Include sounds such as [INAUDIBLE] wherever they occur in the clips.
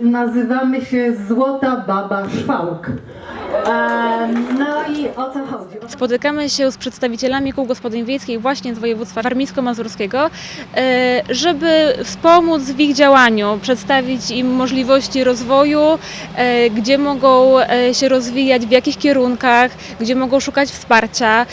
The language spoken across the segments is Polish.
nazywamy się Złota Baba Szwałk. E, no o co chodzi? Spotykamy się z przedstawicielami kół gospodyń wiejskich właśnie z województwa warmińsko-mazurskiego, e, żeby wspomóc w ich działaniu, przedstawić im możliwości rozwoju, e, gdzie mogą e, się rozwijać, w jakich kierunkach, gdzie mogą szukać wsparcia,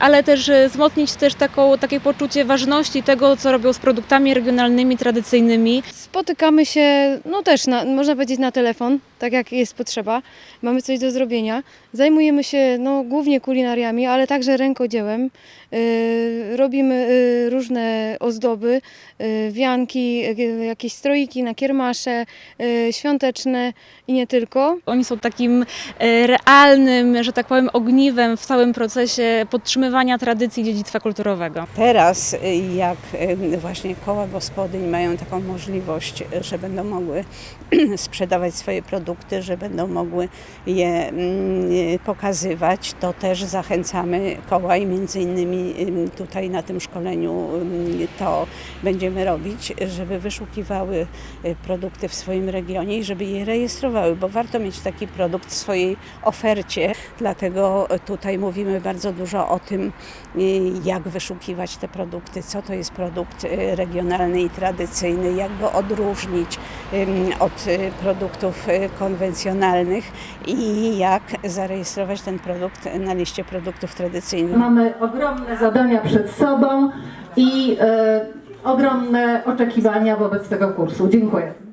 ale też wzmocnić też taką, takie poczucie ważności tego, co robią z produktami regionalnymi, tradycyjnymi. Spotykamy się, no też, na, można powiedzieć, na telefon, tak jak jest potrzeba. Mamy coś do zrobienia. Zajmujemy się no, głównie kulinariami, ale także rękodziełem. Yy, robimy yy, różne ozdoby, yy, wianki, jakieś stroiki na kiermasze, świąteczne i nie tylko. Oni są takim realnym, że tak powiem, ogniwem w całym procesie podtrzymywania tradycji dziedzictwa kulturowego. Teraz, y, jak y, właśnie koła gospodyń mają taką możliwość, y, że będą mogły [CLEARS THROAT] sprzedawać swoje produkty, że będą mogły je mm, to też zachęcamy koła i między innymi ym, tutaj na tym szkoleniu to będziemy robić, żeby wyszukiwały y, produkty w swoim regionie i żeby je rejestrowały, bo warto mieć taki produkt w swojej ofercie. Dlatego tutaj mówimy bardzo dużo o tym, y, jak wyszukiwać te produkty, co to jest produkt y, regionalny i tradycyjny, jak go odróżnić od produktów konwencjonalnych i jak zarejestrować ten produkt na liście produktów tradycyjnych. Mamy ogromne zadania przed sobą i e, ogromne oczekiwania wobec tego kursu. Dziękuję.